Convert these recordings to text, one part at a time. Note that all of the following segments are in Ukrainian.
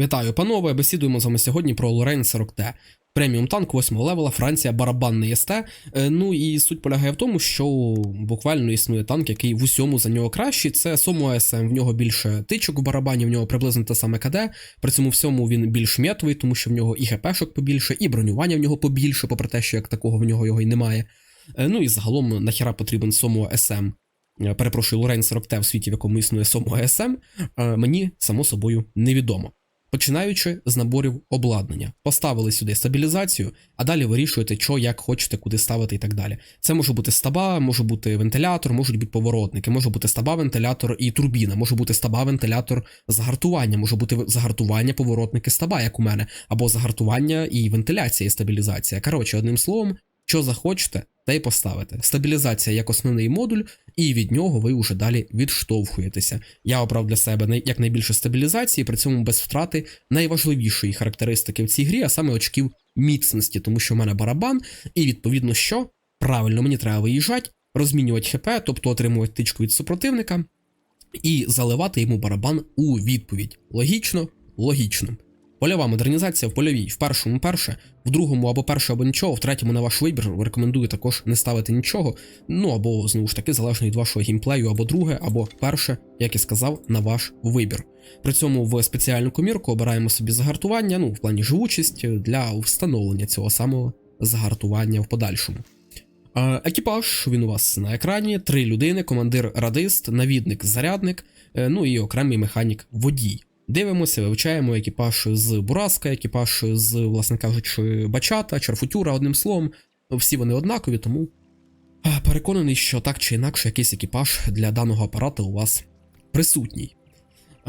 Вітаю, панове! Бесідуємо з вами сьогодні про Лорейн 40Т. Преміум танк 8 левела, Франція, барабанний СТ. Е, Ну і суть полягає в тому, що буквально існує танк, який в усьому за нього кращий. Це Сому АСМ, в нього більше тичок в барабані, в нього приблизно те саме КД. При цьому всьому він більш метовий, тому що в нього і ГПшок побільше, і бронювання в нього побільше, попри те, що як такого в нього його й немає. Е, Ну і загалом нахіра потрібен Сому АСМ. Е, Перепрошую, Лорейн 40Т в світі, в якому існує Сому АСМ, е, мені само собою невідомо. Починаючи з наборів обладнання, поставили сюди стабілізацію, а далі вирішуєте, що як хочете, куди ставити і так далі. Це може бути стаба, може бути вентилятор, можуть бути поворотники, може бути стаба, вентилятор і турбіна, може бути стаба, вентилятор, загартування, може бути загартування, поворотники, стаба, як у мене, або загартування і вентиляція і стабілізація. Коротше, одним словом, що захочете, те й поставите. Стабілізація як основний модуль, і від нього ви вже далі відштовхуєтеся. Я обрав для себе якнайбільше стабілізації, при цьому без втрати найважливішої характеристики в цій грі, а саме очків міцності, тому що в мене барабан, і відповідно що правильно мені треба виїжджати, розмінювати ХП, тобто отримувати тичку від супротивника, і заливати йому барабан у відповідь. Логічно, логічно. Польова модернізація в польовій. В першому перше, в другому або перше, або нічого, в третьому на ваш вибір. Рекомендую також не ставити нічого. Ну або знову ж таки, залежно від вашого геймплею, або друге, або перше, як і сказав, на ваш вибір. При цьому в спеціальну комірку обираємо собі загартування, ну в плані живучість для встановлення цього самого загартування в подальшому. Екіпаж він у вас на екрані: три людини, командир радист, навідник, зарядник, е, ну і окремий механік водій. Дивимося, вивчаємо екіпаж з Бураска, екіпаж з, власне кажучи, Бачата, Чарфутюра, одним словом, всі вони однакові, тому переконаний, що так чи інакше якийсь екіпаж для даного апарата у вас присутній.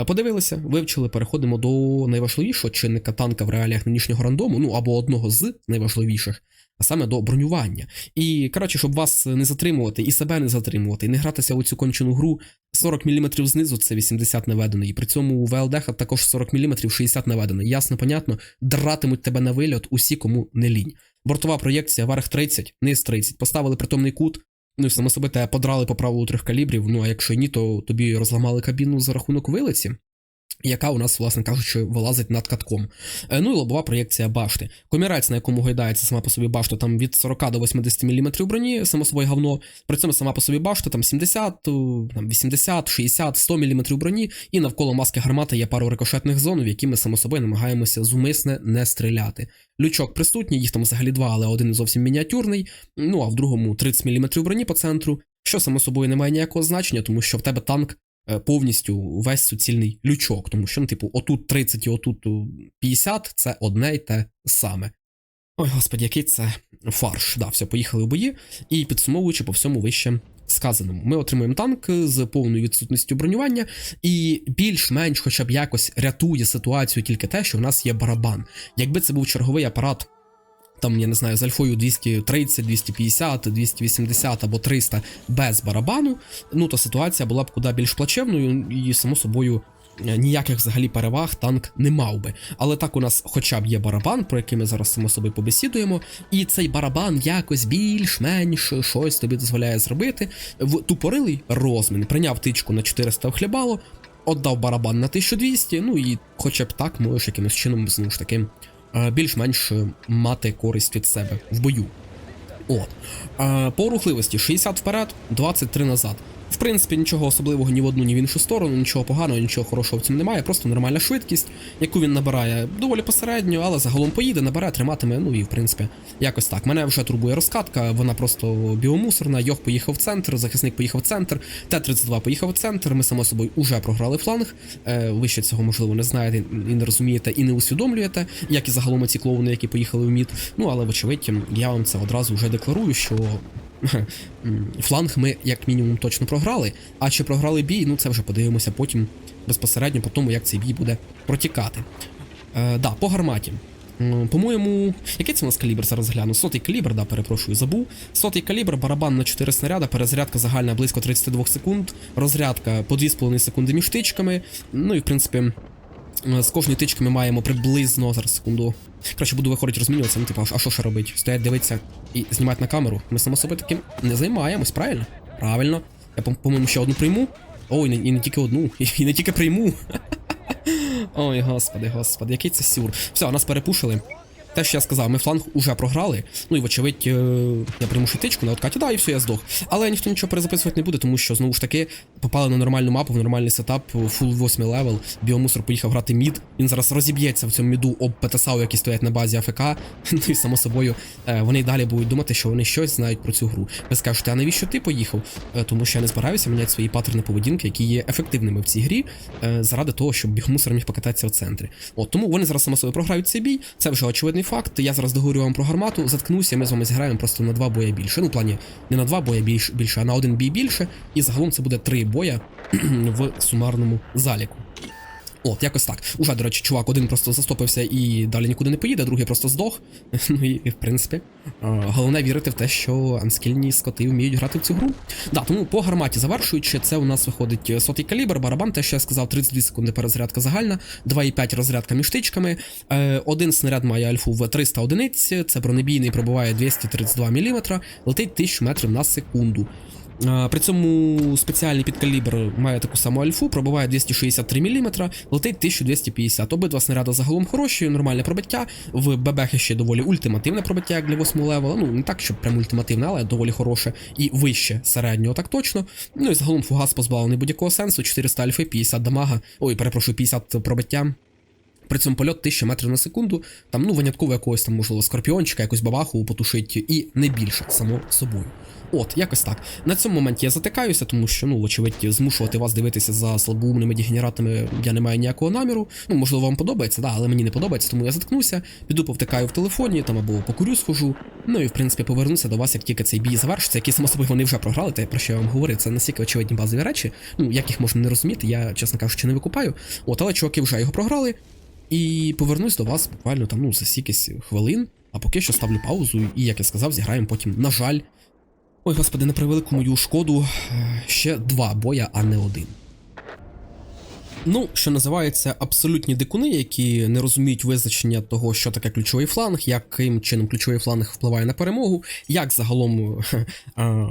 Подивилися, вивчили, переходимо до найважливішого чинника танка в реаліях нинішнього рандому, ну або одного з найважливіших, а саме до бронювання. І коротше, щоб вас не затримувати і себе не затримувати, і не гратися у цю кончену гру 40 мм знизу це 80 наведений. І при цьому у ВЛДХ також 40 мм 60 наведений. Ясно, понятно, дратимуть тебе на вильот усі, кому не лінь. Бортова проєкція, верх 30, низ 30. Поставили притомний кут. Ну і само собі тебе подрали по правилу трьох калібрів. Ну а якщо ні, то тобі розламали кабіну за рахунок вилиці. Яка у нас, власне кажучи, вилазить над катком. Е, Ну і лобова проєкція башти. Комірець, на якому гойдається сама по собі башта, там від 40 до 80 мм броні, само собою говно. При цьому сама по собі башта там 70, там 80, 60, 100 мм броні, і навколо маски гармати є пару рикошетних зон, в які ми само собою намагаємося зумисне не стріляти. Лючок присутній, їх там взагалі два, але один зовсім мініатюрний. Ну а в другому 30 мм броні по центру, що само собою не має ніякого значення, тому що в тебе танк повністю весь суцільний лючок, тому що, ну, типу, отут 30 і отут 50 це одне й те саме. Ой, господи, який це фарш. Да, все, поїхали в бої. І підсумовуючи по всьому вище сказаному, ми отримуємо танк з повною відсутністю бронювання, і більш-менш, хоча б якось рятує ситуацію тільки те, що в нас є барабан. Якби це був черговий апарат. Там, я не знаю, з альфою 230, 250, 280 або 300 без барабану, ну то ситуація була б куди більш плачевною, і само собою е, ніяких взагалі переваг танк не мав би. Але так у нас хоча б є барабан, про який ми зараз само собою побесідуємо, і цей барабан якось більш-менш щось тобі дозволяє зробити. В тупорилий розмін прийняв тичку на 400 хлібало, отдав барабан на 1200, ну і хоча б так можеш якимось чином знову ж таки більш-менш е, мати користь від себе в бою. От. Е, По рухливості 60 вперед, 23 назад. Принципі, нічого особливого ні в одну, ні в іншу сторону, нічого поганого, нічого хорошого в цьому немає, просто нормальна швидкість, яку він набирає доволі посередньо, але загалом поїде, набере, триматиме, ну і в принципі, якось так. Мене вже турбує розкатка, вона просто біомусорна. Йох поїхав в центр, захисник поїхав в центр, Т-32 поїхав в центр. Ми само собою уже програли фланг. Е, ви ще цього можливо не знаєте і не розумієте, і не усвідомлюєте, як і загалом ці клоуни, які поїхали в мід. Ну але вочевидь, я вам це одразу вже декларую, що Фланг ми, як мінімум, точно програли. А чи програли бій, ну це вже подивимося потім безпосередньо по тому, як цей бій буде протікати. Е, да, по гарматі. По-моєму, який це у нас калібр зараз гляну? Сотий калібр, да, перепрошую, забув. Сотий калібр, барабан на 4 снаряда, перезарядка загальна близько 32 секунд, розрядка по 2,5 секунди між тичками. Ну і в принципі, з кожної тички ми маємо приблизно зараз секунду. Краще буду виходити розмінюватися, ну типу, а що ще робить? Стоять дивитися і знімати на камеру. Ми само собою таким не займаємось, правильно? Правильно. Я, по- по-моєму, ще одну прийму. Ой, і не тільки одну, і не тільки прийму. Ой, господи, господи, який це сюр. Все, нас перепушили. Те, що я сказав, ми фланг уже програли. Ну і вочевидь, е, я примушу тичку на откаті, да, і все, я здох. Але ніхто нічого перезаписувати не буде, тому що знову ж таки попали на нормальну мапу, в нормальний сетап, фул 8 левел. Біомусор поїхав грати мід. Він зараз розіб'ється в цьому міду об ПТСАУ, які стоять на базі АФК. Ну і само собою е, вони й далі будуть думати, що вони щось знають про цю гру. Ви скажете, а навіщо ти поїхав? Е, Тому що я не збираюся міняти свої паттерни поведінки, які є ефективними в цій грі, заради того, щоб бігмусор міг покататися в центрі. От тому вони зараз само собою програють цей бій. Це вже очевидний факт. Я зараз договорю вам про гармату, заткнуся, ми з вами зіграємо просто на два боя більше. Ну, в плані не на два боя більше, більше, а на один бій більше. І загалом це буде три боя в сумарному заліку. От, якось так. Уже, до речі, чувак один просто застопився і далі нікуди не поїде, другий просто здох. Ну і, в принципі, головне вірити в те, що анскільні скоти вміють грати в цю гру. Да, тому по гарматі завершуючи, це у нас виходить е, сотий калібр, барабан, те, що я сказав, 32 секунди перезарядка загальна, 2,5 розрядка між тичками. Е, один снаряд має альфу в 300 одиниць, це бронебійний пробиває 232 мм, летить 1000 метрів на секунду. При цьому спеціальний підкалібр має таку саму альфу, пробиває 263 мм, летить 1250. Обидва снаряди загалом хороші, нормальне пробиття. В ББХ ще доволі ультимативне пробиття, як для 8 левела. Ну, не так, щоб прям ультимативне, але доволі хороше і вище середнього, так точно. Ну і загалом фугас позбавлений будь-якого сенсу, 400 альфи, 50 дамага. Ой, перепрошую, 50 пробиття. При цьому польот 1000 метрів на секунду, там, ну, винятково якогось там, можливо, скорпіончика, якусь бабаху потушить, і не більше, само собою. От, якось так. На цьому моменті я затикаюся, тому що, ну, очевидь, змушувати вас дивитися за слабоумними дегенератами я не маю ніякого наміру. Ну, можливо, вам подобається, да, але мені не подобається, тому я заткнуся, піду повтикаю в телефоні, там або покурю схожу. Ну і в принципі повернуся до вас, як тільки цей бій завершиться, який само собою вони вже програли, те, про що я вам говорив, це настільки очевидні базові речі. Ну, як їх можна не розуміти, я, чесно кажучи, не викупаю. От, але чуваки вже його програли. І повернусь до вас буквально там, ну, за стількись хвилин, а поки що ставлю паузу, і, як я сказав, зіграємо потім, на жаль. Ой, господи, на превелику мою шкоду е, ще два боя, а не один. Ну, що називається абсолютні дикуни, які не розуміють визначення того, що таке ключовий фланг, яким чином ключовий фланг впливає на перемогу, як загалом е, е,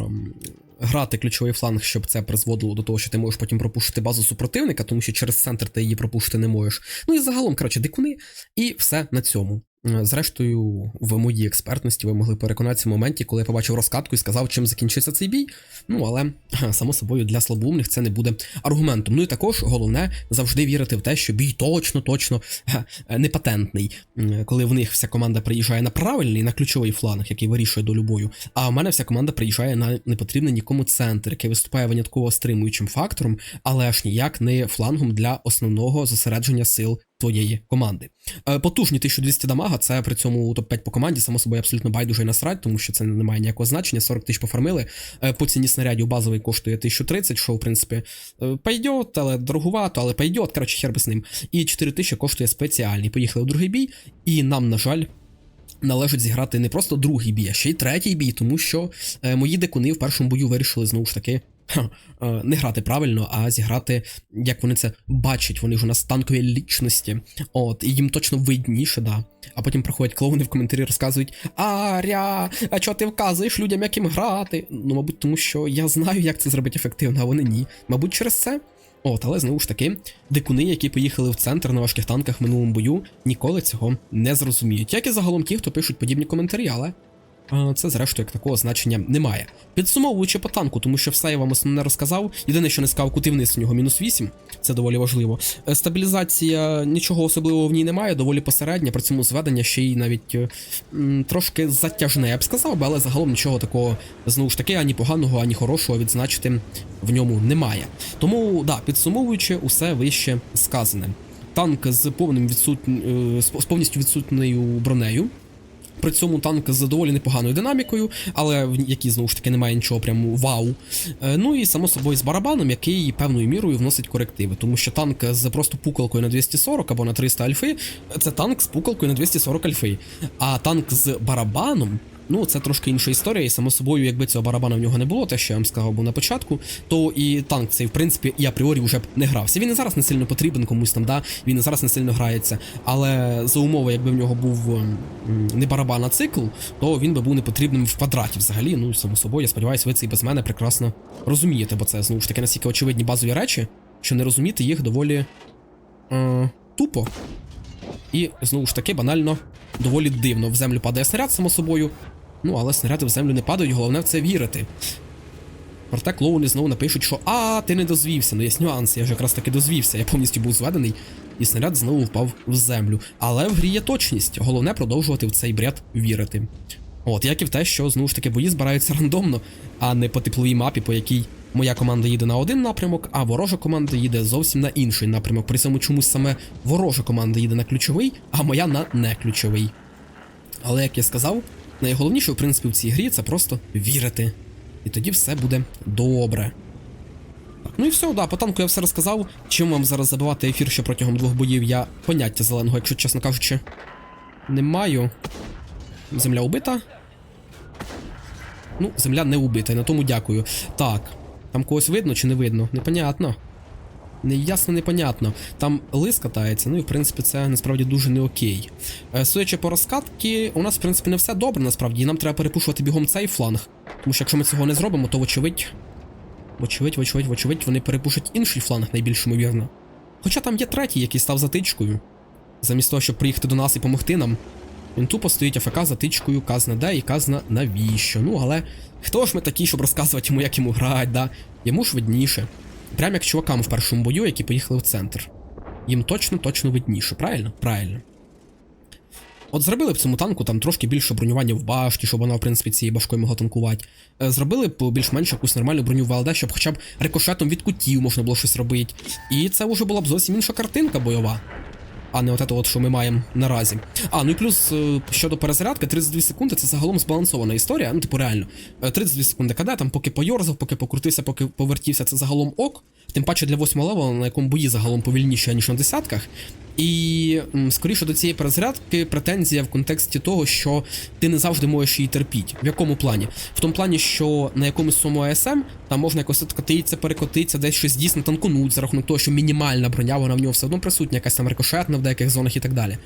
грати ключовий фланг, щоб це призводило до того, що ти можеш потім пропушити базу супротивника, тому що через центр ти її пропушити не можеш. Ну і загалом, коротше, дикуни, і все на цьому. Е, Зрештою, в моїй експертності ви могли переконатися в моменті, коли я побачив розкатку і сказав, чим закінчиться цей бій. Ну але само собою для слабоумних це не буде аргументом. Ну і також головне завжди вірити в те, що бій точно, точно не патентний, коли в них вся команда приїжджає на правильний, на ключовий фланг, який вирішує долю бою. А в мене вся команда приїжджає на непотрібний нікому центр, який виступає винятково стримуючим фактором, але ж ніяк не флангом для основного зосередження сил твоєї команди. Е, Потужні 1200 дамага, це при цьому топ-5 по команді, само собою абсолютно байдуже і насрать, тому що це не має ніякого значення. 40 тисяч пофармили. Е, По ціні снарядів базовий коштує 1030, що в принципі е, але дорогувато, але пойдет, коротше, хер би з ним. І 4000 коштує спеціальний. Поїхали в другий бій, і нам, на жаль. Належить зіграти не просто другий бій, а ще й третій бій, тому що мої дикуни в першому бою вирішили знову ж таки не грати правильно, а зіграти, як вони це бачать. Вони ж у нас танкові лічності. От, і їм точно видніше, да. А потім приходять клоуни в коментарі розказують: Аря, а чого ти вказуєш людям, як їм грати? Ну, мабуть, тому що я знаю, як це зробити ефективно, а вони ні. Мабуть, через це. От, але знову ж таки, дикуни, які поїхали в центр на важких танках в минулому бою, ніколи цього не зрозуміють. Як і загалом ті, хто пишуть подібні коментарі, але це зрештою як такого значення немає. Підсумовуючи по танку, тому що все я вам основне розказав. Єдине, що не сказав, кути вниз у нього мінус 8, це доволі важливо. Е, Стабілізація нічого особливого в ній немає, доволі посередня, при цьому зведення ще й навіть е, трошки затяжне, я б сказав, але загалом нічого такого знову ж таки, ані поганого, ані хорошого відзначити в ньому немає. Тому, да, підсумовуючи, усе вище сказане. Танк з повним відсутн... е, з повністю відсутною бронею. При цьому танк з доволі непоганою динамікою, але в якій знову ж таки немає нічого прямо вау. Е, Ну і само собою з барабаном, який певною мірою вносить корективи, тому що танк з просто пукалкою на 240 або на 300 альфи це танк з пукалкою на 240 альфи. А танк з барабаном. Ну, це трошки інша історія, і само собою, якби цього барабана в нього не було, те, що я вам сказав був на початку, то і танк цей, в принципі, і апріорі вже б не грався. Він і зараз не сильно потрібен комусь там, да, він і зараз не сильно грається. Але за умови, якби в нього був не барабан, а цикл, то він би був не потрібним в квадраті взагалі. Ну, само собою, я сподіваюся, ви це і без мене прекрасно розумієте, бо це знову ж таки настільки очевидні базові речі, що не розуміти їх доволі. Е, тупо. І знову ж таки банально доволі дивно. В землю падає снаряд, само собою. Ну, але снаряди в землю не падають, головне в це вірити. Проте клоуни знову напишуть, що а, ти не дозвівся. Ну є нюанс, я ж якраз таки дозвівся, я повністю був зведений, і снаряд знову впав в землю. Але в грі є точність. Головне продовжувати в цей бред вірити. От, як і в те, що знову ж таки бої збираються рандомно, а не по тепловій мапі, по якій моя команда їде на один напрямок, а ворожа команда їде зовсім на інший напрямок. При цьому чомусь саме ворожа команда їде на ключовий, а моя на неключовий. Але як я сказав, найголовніше, в принципі, в цій грі це просто вірити. І тоді все буде добре. Так, ну і все, да, по танку я все розказав. Чим вам зараз забивати ефір ще протягом двох боїв, я поняття зеленого, якщо чесно кажучи, не маю. Земля убита. Ну, земля не убита, і на тому дякую. Так, там когось видно чи не видно? Непонятно. Неясно, непонятно. Там лис катається, ну і в принципі це насправді дуже не окей. Е, Судячи по розкатки, у нас, в принципі, не все добре, насправді, і нам треба перепушувати бігом цей фланг. Тому що якщо ми цього не зробимо, то вочевидь. Вочевидь, вочевидь, вочевидь, вони перепушать інший фланг, найбільш ймовірно. Хоча там є третій, який став затичкою. Замість того, щоб приїхати до нас і помогти нам, він тупо стоїть АФК затичкою, казна де і казна навіщо. Ну, але хто ж ми такі, щоб розказувати йому, як йому грати, да? Йому ж видніше. Прям як чувакам в першому бою, які поїхали в центр. Їм точно, точно видніше, правильно? Правильно. От зробили б цьому танку там трошки більше бронювання в башті, щоб вона, в принципі, цією башкою могла танкувати. Е, Зробили б більш-менш якусь нормальну броню в ВЛД, щоб хоча б рикошетом від кутів можна було щось робити. І це вже була б зовсім інша картинка бойова. А не от от, що ми маємо наразі. А, ну і плюс е, щодо перезарядки, 32 секунди це загалом збалансована історія. Ну, типу, реально. Е, 32 секунди КД, там поки пойорзав, поки покрутився, поки повертівся, це загалом ок. Тим паче для 8 левела, на якому бої загалом повільніше, ніж на десятках. І скоріше до цієї перезарядки претензія в контексті того, що ти не завжди можеш її терпіти. В якому плані? В тому плані, що на якомусь своєму АСМ там можна якось откатитися, перекотитися, десь щось дійсно танкунуть за рахунок того, що мінімальна броня, вона в нього все одно присутня, якась там рикошетна в деяких зонах і так далі.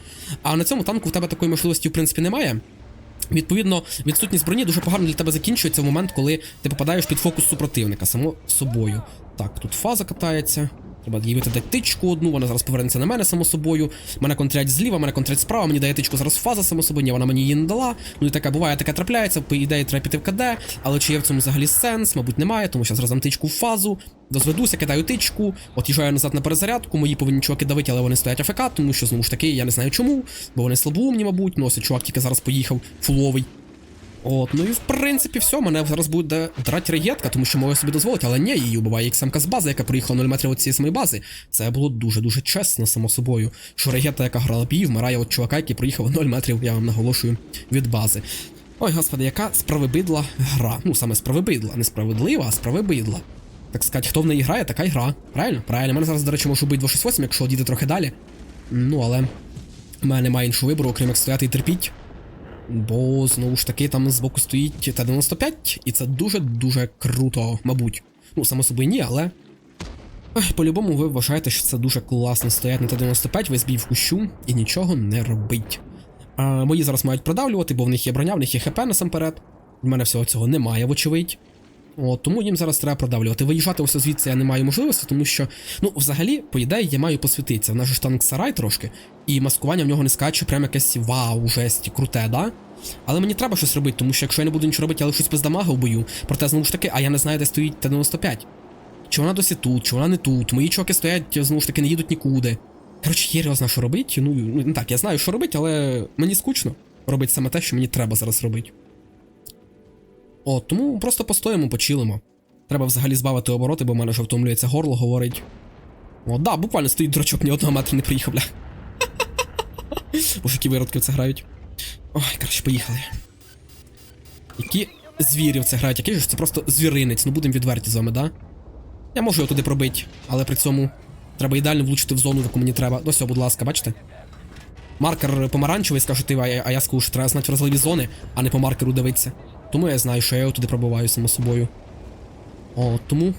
А на цьому танку в тебе такої можливості, в принципі, немає. Відповідно, відсутність броні дуже погано для тебе закінчується в момент, коли ти попадаєш під фокус супротивника, само собою. Так, тут фаза катається. Треба їй дати тичку одну, вона зараз повернеться на мене, само собою. Мене контрять зліва, мене контрять справа, мені дає тичку зараз фаза, само собою, ні, вона мені її не дала. Ну і таке буває, таке трапляється, по ідеї треба піти в КД, але чи є в цьому взагалі сенс? Мабуть, немає, тому що зараз дам тичку в фазу, дозведуся, кидаю тичку, от їжджаю назад на перезарядку, мої повинні чуваки давити, але вони стоять АФК, тому що знову ж таки, я не знаю чому, бо вони слабоумні, мабуть, ну чувак тільки зараз поїхав, фуловий. От, ну і в принципі все, мене зараз буде драти регетка, тому що можу собі дозволити, але ні, її убиває іксамка з бази, яка проїхала 0 метрів від цієї самої бази. Це було дуже-дуже чесно, само собою. Що регета, яка грала бій, вмирає от чувака, який проїхав 0 метрів, я вам наголошую, від бази. Ой, господи, яка справедлива гра. Ну, саме справедлива, не справедлива, а справедлива. Так сказати, хто в неї грає, така й гра. Правильно? Правильно, мене зараз, до речі, може бути 268, якщо діти трохи далі. Ну, але в мене немає іншого вибору, окрім як стояти і терпіть. Бо знову ж таки там збоку стоїть Т-95, і це дуже-дуже круто, мабуть. Ну, само собою ні, але. По-любому ви вважаєте, що це дуже класно стоять на Т-95, весь бій в кущу і нічого не робить. А, мої зараз мають продавлювати, бо в них є броня, в них є ХП насамперед. У мене всього цього немає, вочевидь. От, тому їм зараз треба продавлювати. Виїжджати ось звідси я не маю можливості, тому що, ну, взагалі, по ідеї, я маю посвітитися. В нас ж танк сарай трошки, і маскування в нього не скаче, прям якесь вау, жесті, круте, да? Але мені треба щось робити, тому що якщо я не буду нічого робити, я лишусь без дамага в бою. Проте знову ж таки, а я не знаю, де стоїть Т-95. Чи вона досі тут, чи вона не тут. Мої чуваки стоять, знову ж таки, не їдуть нікуди. Коротше, є знаю, що робити. Ну, ну, так, я знаю, що робити, але мені скучно робити саме те, що мені треба зараз робити. От, тому просто постоїмо, почилимо. Треба взагалі збавити обороти, бо в мене вже втомлюється горло, говорить. О, да, буквально стоїть дурачок, ні одного метра не приїхав, бля. Боже, які виродки в це грають. Ой, коротше, поїхали. Які звірі в це грають, який ж це просто звіринець, ну будемо відверті з вами, да? Я можу його туди пробити, але при цьому треба ідеально влучити в зону, в яку мені треба. Ось, будь ласка, бачите? Маркер помаранчевий, скажу ти, а я, я скажу, що треба знати вразливі зони, а не по маркеру дивитися. Тому я знаю, що я його туди пробиваю само собою. О, тому.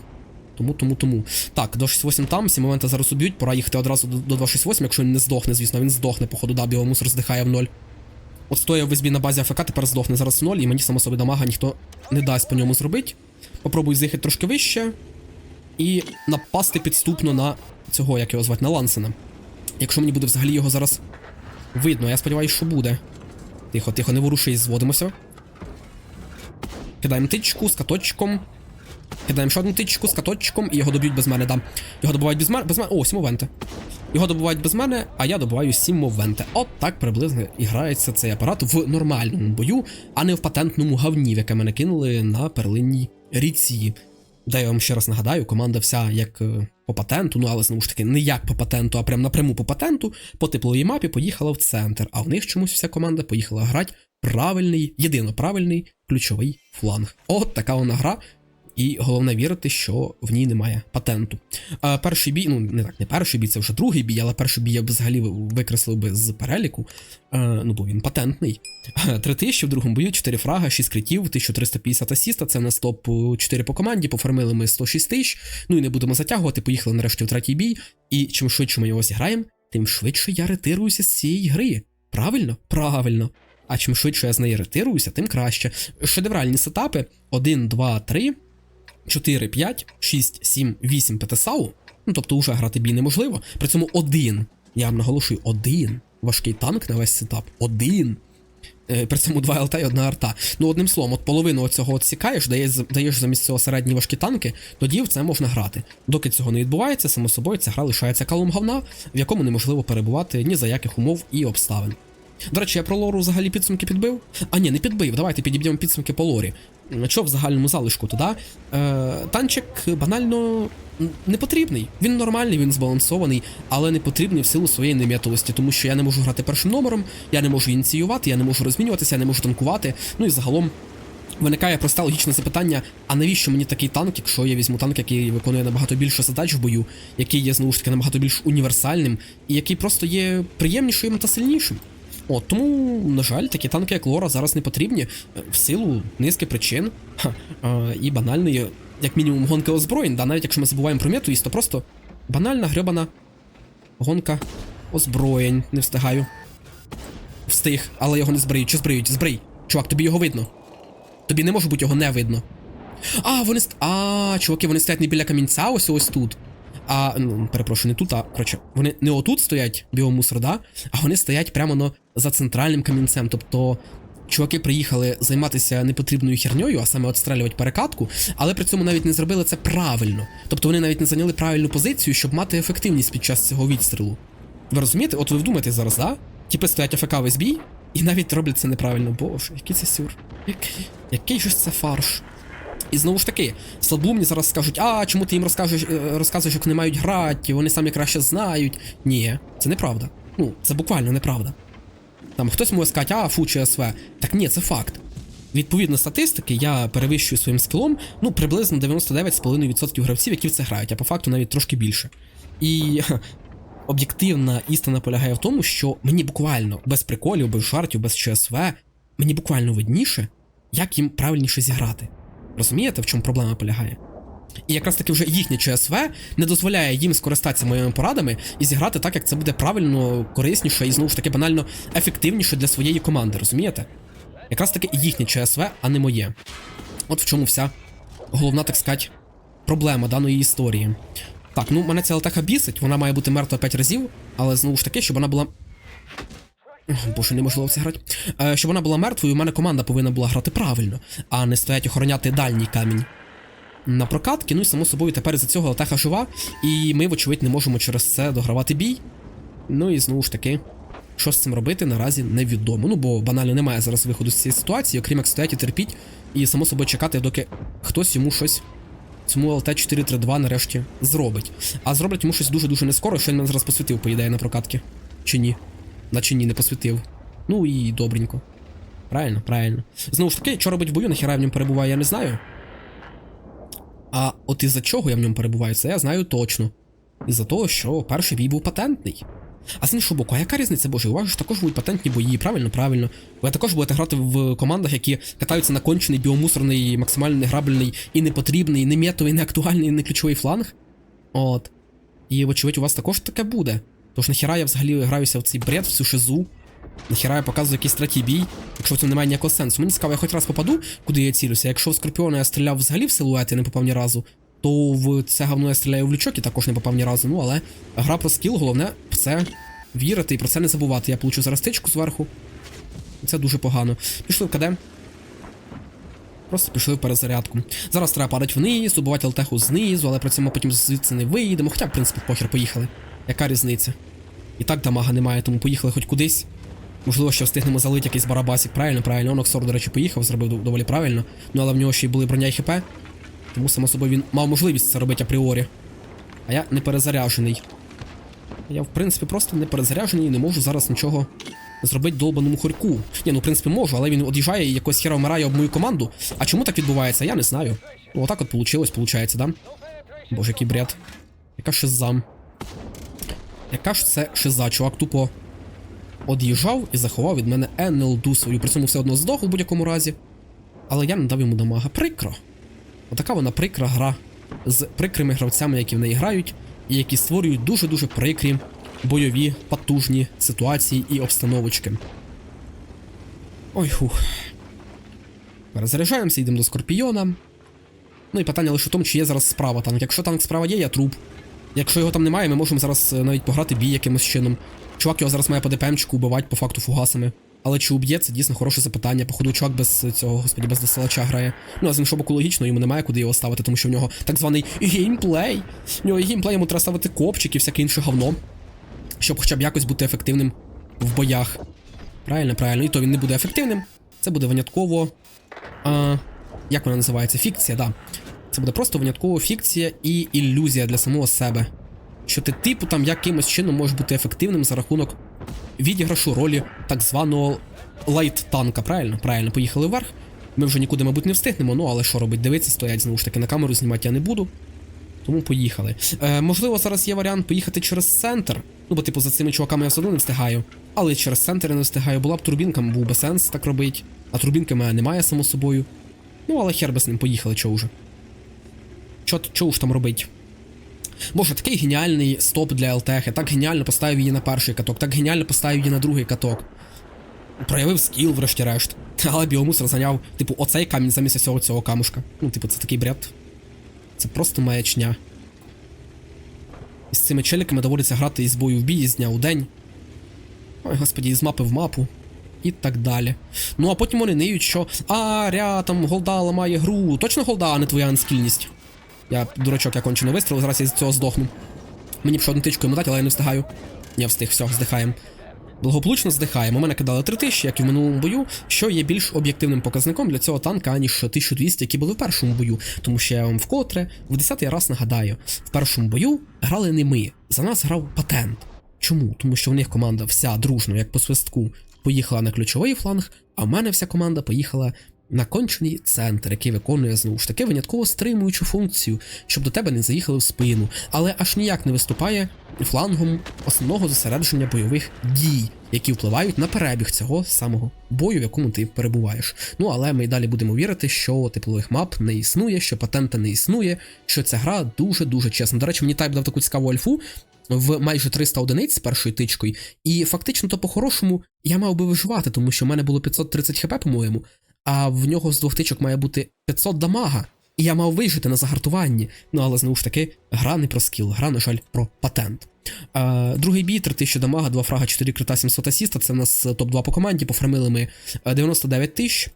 Тому, тому, тому. Так, 268 там, всі моменти зараз уб'ють, пора їхати одразу до, до 268, якщо він не здохне, звісно, він здохне, походу, да, біомус роздихає в ноль. От стояв в СБ на базі АФК, тепер здохне зараз в ноль, і мені само собі дамага ніхто не дасть по ньому зробити. Попробую з'їхати трошки вище і напасти підступно на цього, як його звати, на Лансена. Якщо мені буде взагалі його зараз видно, я сподіваюся, що буде. Тихо, тихо, не ворушись, зводимося. Кидаємо тичку з каточком. Кидаємо ще одну тичку з каточком, і його доб'ють без мене, да. Його добувають без мене. Без мене. О, сім мовенти. Його добувають без мене, а я добуваю сім мовенти. От так приблизно і грається цей апарат в нормальному бою, а не в патентному говні, в яке мене кинули на перлинній ріці. Де я вам ще раз нагадаю, команда вся як е, по патенту, ну але знову ж таки не як по патенту, а прям напряму по патенту, по тепловій мапі поїхала в центр, а в них чомусь вся команда поїхала грати правильний, єдино правильний ключовий фланг. От така вона гра. І головне вірити, що в ній немає патенту. А перший бій, ну не так, не перший бій, це вже другий бій, але перший бій я б взагалі викреслив би з переліку. Е, ну бо він патентний. Три тисячі в другому бою, 4 фрага, 6 критів, 1350 асіста. Це в нас топ 4 по команді. Поформили ми 106 тисяч. Ну і не будемо затягувати. Поїхали нарешті в третій бій. І чим швидше ми його зіграємо, тим швидше я ретируюся з цієї гри. Правильно? Правильно. А чим швидше я з неї ретируюся, тим краще. Шедевральні сетапи: 1, 2, 3. 4, 5, 6, 7, 8 ПТСАУ. Ну тобто уже грати бій неможливо. При цьому один, я вам наголошую, один важкий танк на весь сетап. Один. Е, При цьому два ЛТ і одна арта. Ну, одним словом, от половину цього відсікаєш, даєш, даєш замість цього середні важкі танки, тоді в це можна грати. Доки цього не відбувається, само собою ця гра лишається калом говна, в якому неможливо перебувати ні за яких умов і обставин. До речі, я про лору взагалі підсумки підбив. А ні, не підбив. Давайте підіб'ємо підсумки по лорі. Що в загальному залишку туди? Е, танчик банально не потрібний. Він нормальний, він збалансований, але не потрібний в силу своєї нем'ятовості, тому що я не можу грати першим номером, я не можу ініціювати, я не можу розмінюватися, я не можу танкувати. Ну і загалом. Виникає просте логічне запитання: а навіщо мені такий танк, якщо я візьму танк, який виконує набагато більше задач в бою, який є знову ж таки набагато більш універсальним, і який просто є приємнішим та сильнішим? От, тому, на жаль, такі танки, як Лора, зараз не потрібні е, в силу низки причин Ха, а, і банальної, як мінімум, гонки озброєнь. Да, навіть якщо ми забуваємо про мету, то просто банальна грьобана гонка озброєнь. Не встигаю. Встиг, але його не збриють. Чи збриють? Збрий. Чувак, тобі його видно. Тобі не може бути його не видно. А, вони. А, чуваки, вони стоять не біля камінця, ось ось тут. А, ну, перепрошую, не тут, а коротше, вони не отут стоять біомусор, да? А вони стоять прямо ну, за центральним камінцем. Тобто чуваки приїхали займатися непотрібною херньою, а саме отстрелювати перекатку, але при цьому навіть не зробили це правильно. Тобто вони навіть не зайняли правильну позицію, щоб мати ефективність під час цього відстрілу. Ви розумієте? От ви вдумайте зараз, да? Тіпи стоять АФК весь бій, і навіть роблять це неправильно. Боже, який це сюр. Який, який же це фарш. І знову ж таки, слабумні зараз скажуть, а чому ти їм розкажеш, е, розказуєш, як вони мають грати, вони самі краще знають. Ні, це неправда. Ну, це буквально неправда. Там хтось може сказати, а фу, чи СВ. Так ні, це факт. Відповідно статистики, я перевищую своїм скілом ну, приблизно 99,5% гравців, які в це грають, а по факту навіть трошки більше. І об'єктивна істина полягає в тому, що мені буквально без приколів, без жартів, без ЧСВ, мені буквально видніше, як їм правильніше зіграти. Розумієте, в чому проблема полягає? І якраз таки вже їхнє ЧСВ не дозволяє їм скористатися моїми порадами і зіграти так, як це буде правильно, корисніше і знову ж таки банально ефективніше для своєї команди, розумієте? Якраз таки їхнє ЧСВ, а не моє. От в чому вся головна, так сказати, проблема даної історії. Так, ну мене ця ЛТХ бісить, вона має бути мертва 5 разів, але знову ж таки, щоб вона була. О, Боже, неможливо це грати. Е, щоб вона була мертвою, у мене команда повинна була грати правильно, а не стоять охороняти дальній камінь на прокатки. Ну і само собою тепер за цього Алтеха жива, і ми, вочевидь, не можемо через це догравати бій. Ну і знову ж таки, що з цим робити, наразі невідомо. Ну, бо банально немає зараз виходу з цієї ситуації, окрім як стоять і терпіть, і само собою чекати, доки хтось йому щось. Цьому ЛТ-432 нарешті зробить. А зроблять йому щось дуже-дуже не скоро, що він мене зараз посвітив, по ідеї, на прокатки. Чи ні? Наче ні, не посвітив. Ну і добренько. Правильно, правильно. Знову ж таки, що робить в бою, нахіра в ньому перебуває, я не знаю. А от із-за чого я в ньому перебуваю, це я знаю точно. Із-за того, що перший бій був патентний. А з іншого боку, а яка різниця, боже, у вас ж також будуть патентні бої, правильно, правильно. Ви також будете грати в командах, які катаються на кончений біомусорний, максимально неграбельний і непотрібний, не метовий, не актуальний, не ключовий фланг. От. І, вочевидь, у вас також таке буде. Тож нахіра я взагалі граюся в цей бред, в цю шизу. Нахіра я показую якийсь третій бій, якщо в цьому немає ніякого сенсу. Мені цікаво, я хоч раз попаду, куди я цілюся. Якщо в Скорпіона я стріляв взагалі в силует і не попав ні разу, то в це говно я стріляю в лючок і також не попав ні разу. Ну але гра про скіл, головне це вірити і про це не забувати. Я получу зараз тичку зверху. Це дуже погано. Пішли в КД. Просто пішли в перезарядку. Зараз треба падати вниз, добувати алтеху знизу, але при цьому потім звідси не виїдемо. Хоча, в принципі, похер поїхали. Яка різниця? І так дамага немає, тому поїхали хоч кудись. Можливо, ще встигнемо залити якийсь барабасик. Правильно, правильно. Оноксор, до речі, поїхав, зробив доволі правильно. Ну але в нього ще й були броня і хп. Тому, само собою, він мав можливість це робити апріорі. А я не перезаряджений. Я, в принципі, просто не перезаряджений і не можу зараз нічого зробити долбаному хорьку. Ні, ну в принципі можу, але він од'їжджає і якось хера вмирає об мою команду. А чому так відбувається, я не знаю. Ну, отак от получилось, получається, да? Боже, який бред. Яка шиза. Яка ж це шиза, чувак тупо од'їжджав і заховав від мене НЛДу свою. При цьому все одно здох у будь-якому разі. Але я не дав йому дамага. Прикро. Отака вона прикра гра з прикрими гравцями, які в неї грають, і які створюють дуже-дуже прикрі, бойові, потужні ситуації і обстановочки. Ой хух. Перезаряджаємося, йдемо до Скорпіона. Ну і питання лише в тому, чи є зараз справа танк. Якщо танк справа є, я труп. Якщо його там немає, ми можемо зараз е, навіть пограти бій якимось чином. Чувак його зараз має по ДПМчику убивати по факту фугасами. Але чи уб'є, це дійсно хороше запитання. Походу, чувак без цього, господі, без досилача грає. Ну, а з іншого боку, логічно, йому немає куди його ставити, тому що в нього так званий геймплей. В нього геймплей, йому треба ставити копчик і всяке інше говно. Щоб хоча б якось бути ефективним в боях. Правильно, правильно. І то він не буде ефективним. Це буде винятково. А, як вона називається? Фікція, да. Це буде просто винятково фікція і ілюзія для самого себе. Що ти, типу, там якимось чином можеш бути ефективним за рахунок відіграшу ролі так званого лайт-танка, правильно? Правильно, поїхали вверх. Ми вже нікуди, мабуть, не встигнемо, ну але що робить? Дивитися, стоять знову ж таки на камеру знімати я не буду. Тому поїхали. Е, можливо, зараз є варіант поїхати через центр. Ну, бо, типу, за цими чуваками я все одно не встигаю. Але через центр я не встигаю. Була б турбінка, був би сенс так робити. А турбінки мене немає, само собою. Ну, але хер би з ним поїхали, чого вже. Чо, чого ж там робить? Боже, такий геніальний стоп для ЛТХ. Так геніально поставив її на перший каток, так геніально поставив її на другий каток. Проявив скіл, врешті-решт. Але біомус розганяв, типу, оцей камінь замість цього цього камушка. Ну, типу, це такий бред. Це просто маячня. І з цими челіками доводиться грати із бою в бій, з дня у день. Ой, господі, із мапи в мапу. І так далі. Ну а потім вони ниють, що а, ря, там голда ламає гру. Точно голда, а не твоя анскільність. Я дурачок, я кончено вистрілив, зараз я з цього здохну. Мені б ще одну тичку йому дати, але я не встигаю. Я встиг, все, здихаємо. Благополучно здихаємо. Мене кидали 3000, як і в минулому бою, що є більш об'єктивним показником для цього танка, аніж 1200, які були в першому бою. Тому що я вам вкотре в 10-й раз нагадаю: в першому бою грали не ми. За нас грав патент. Чому? Тому що в них команда вся дружно, як по свистку, поїхала на ключовий фланг, а в мене вся команда поїхала на кончений центр, який виконує знову ж таки винятково стримуючу функцію, щоб до тебе не заїхали в спину, але аж ніяк не виступає флангом основного зосередження бойових дій, які впливають на перебіг цього самого бою, в якому ти перебуваєш. Ну але ми й далі будемо вірити, що теплових мап не існує, що патента не існує, що ця гра дуже дуже чесна. До речі, мені тайп дав таку цікаву альфу. В майже 300 одиниць з першою тичкою, і фактично, то по-хорошому я мав би виживати, тому що в мене було 530 хп, по-моєму, а в нього з двох тичок має бути 500 дамага. І я мав вижити на загартуванні. Ну але знову ж таки, гра не про скіл, гра, на жаль, про патент. Е, другий бій, 3000 дамага, 2 фрага, 4 крита, 700 асіста. Це в нас топ-2 по команді. Пофармили ми е, 99 тисяч.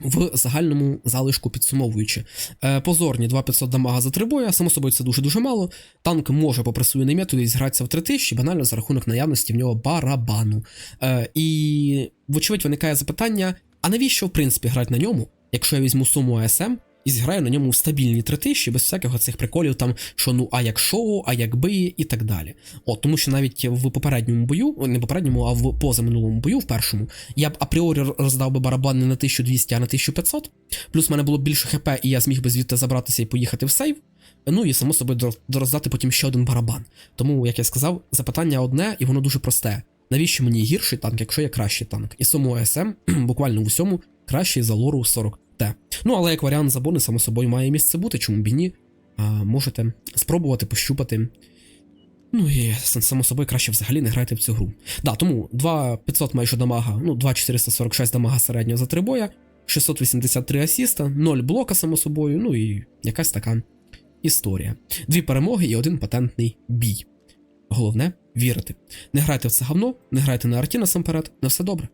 В загальному залишку підсумовуючи. Е, позорні 2500 дамага за три боя, само собою це дуже-дуже мало. Танк може попри свою немету згратися в 3000, банально за рахунок наявності в нього барабану. Е, і, вочевидь, виникає запитання: а навіщо, в принципі, грати на ньому, якщо я візьму суму АСМ і зіграю на ньому стабільні 3000 без всякого цих приколів, там, що ну а якщо, а якби, і так далі. От, тому що навіть в попередньому бою, не попередньому, а в позаминулому бою, в першому, я б апріорі роздав би барабан не на 1200, а на 1500. Плюс в мене було більше хп, і я зміг би звідти забратися і поїхати в сейв. Ну і само собою дор- дороздати потім ще один барабан. Тому, як я сказав, запитання одне, і воно дуже просте. Навіщо мені гірший танк, якщо є кращий танк? І суму АСМ буквально в усьому кращий за лору 40Т. Ну, але як варіант забони, само собою, має місце бути, чому б і ні. А, можете спробувати пощупати. Ну і само собою краще взагалі не грати в цю гру. Да, тому 2500 майже дамага, ну 2446 дамага середнього за три боя, 683 асіста, 0 блока, само собою, ну і якась така історія. Дві перемоги і один патентний бій. Головне вірити. Не грайте в це говно, не грайте на арті насамперед, на все добре.